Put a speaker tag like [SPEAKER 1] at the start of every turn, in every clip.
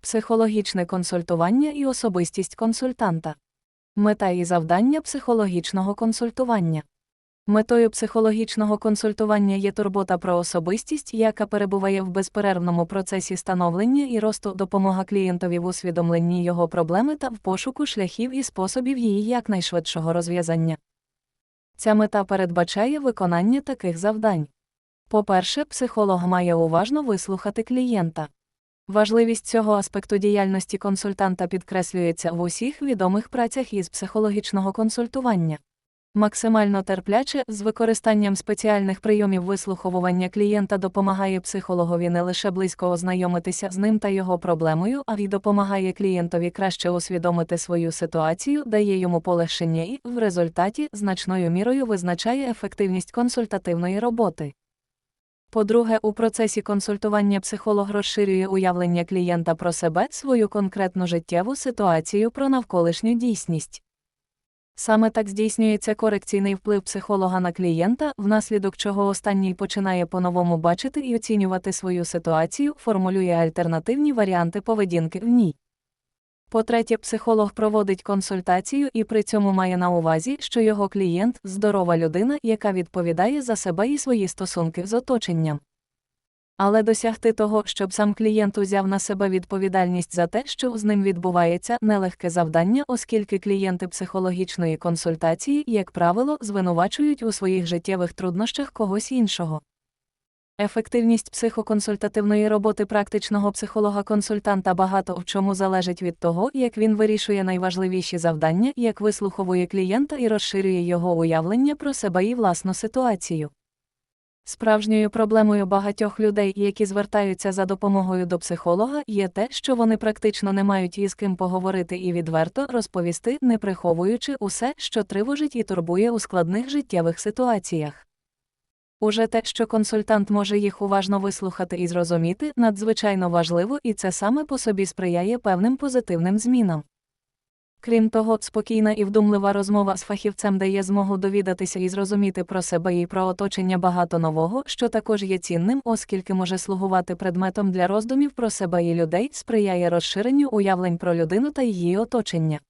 [SPEAKER 1] Психологічне консультування і особистість консультанта. Мета і завдання психологічного консультування. Метою психологічного консультування є турбота про особистість, яка перебуває в безперервному процесі становлення і росту допомога клієнтові в усвідомленні його проблеми та в пошуку шляхів і способів її якнайшвидшого розв'язання. Ця мета передбачає виконання таких завдань. По-перше, психолог має уважно вислухати клієнта. Важливість цього аспекту діяльності консультанта підкреслюється в усіх відомих працях із психологічного консультування. Максимально терпляче з використанням спеціальних прийомів вислуховування клієнта допомагає психологові не лише близько ознайомитися з ним та його проблемою, а й допомагає клієнтові краще усвідомити свою ситуацію, дає йому полегшення і, в результаті, значною мірою визначає ефективність консультативної роботи. По-друге, у процесі консультування психолог розширює уявлення клієнта про себе, свою конкретну життєву ситуацію про навколишню дійсність. Саме так здійснюється корекційний вплив психолога на клієнта, внаслідок чого останній починає по-новому бачити і оцінювати свою ситуацію, формулює альтернативні варіанти поведінки в ній. По-третє, психолог проводить консультацію і при цьому має на увазі, що його клієнт здорова людина, яка відповідає за себе і свої стосунки з оточенням. Але досягти того, щоб сам клієнт узяв на себе відповідальність за те, що з ним відбувається, нелегке завдання, оскільки клієнти психологічної консультації, як правило, звинувачують у своїх життєвих труднощах когось іншого. Ефективність психоконсультативної роботи практичного психолога-консультанта багато в чому залежить від того, як він вирішує найважливіші завдання, як вислуховує клієнта і розширює його уявлення про себе і власну ситуацію. Справжньою проблемою багатьох людей, які звертаються за допомогою до психолога, є те, що вони практично не мають із ким поговорити і відверто розповісти, не приховуючи усе, що тривожить і турбує у складних життєвих ситуаціях. Уже те, що консультант може їх уважно вислухати і зрозуміти, надзвичайно важливо, і це саме по собі сприяє певним позитивним змінам. Крім того, спокійна і вдумлива розмова з фахівцем дає змогу довідатися і зрозуміти про себе і про оточення багато нового, що також є цінним, оскільки може слугувати предметом для роздумів про себе і людей, сприяє розширенню уявлень про людину та її оточення.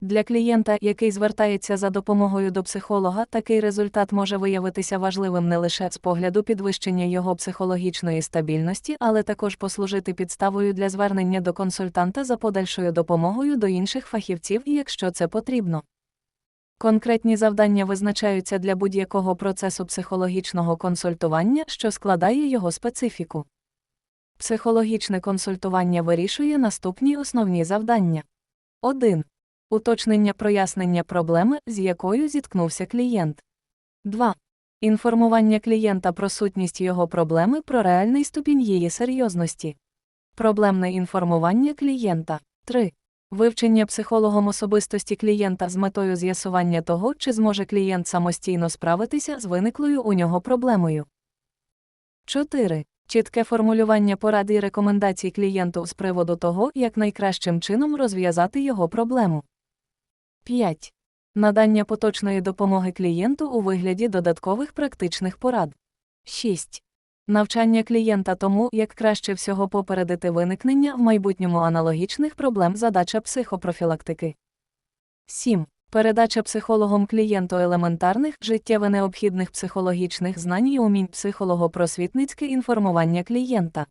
[SPEAKER 1] Для клієнта, який звертається за допомогою до психолога, такий результат може виявитися важливим не лише з погляду підвищення його психологічної стабільності, але також послужити підставою для звернення до консультанта за подальшою допомогою до інших фахівців, якщо це потрібно. Конкретні завдання визначаються для будь-якого процесу психологічного консультування, що складає його специфіку. Психологічне консультування вирішує наступні основні завдання. 1. Уточнення прояснення проблеми, з якою зіткнувся клієнт. 2. Інформування клієнта про сутність його проблеми про реальний ступінь її серйозності. Проблемне інформування клієнта. 3. Вивчення психологом особистості клієнта з метою з'ясування того, чи зможе клієнт самостійно справитися з виниклою у нього проблемою. 4. Чітке формулювання порад і рекомендацій клієнту з приводу того, як найкращим чином розв'язати його проблему. 5. Надання поточної допомоги клієнту у вигляді додаткових практичних порад. 6. Навчання клієнта тому, як краще всього попередити виникнення в майбутньому аналогічних проблем задача психопрофілактики. 7. Передача психологом клієнту елементарних, життєво необхідних психологічних знань і умінь психолого-просвітницьке інформування клієнта.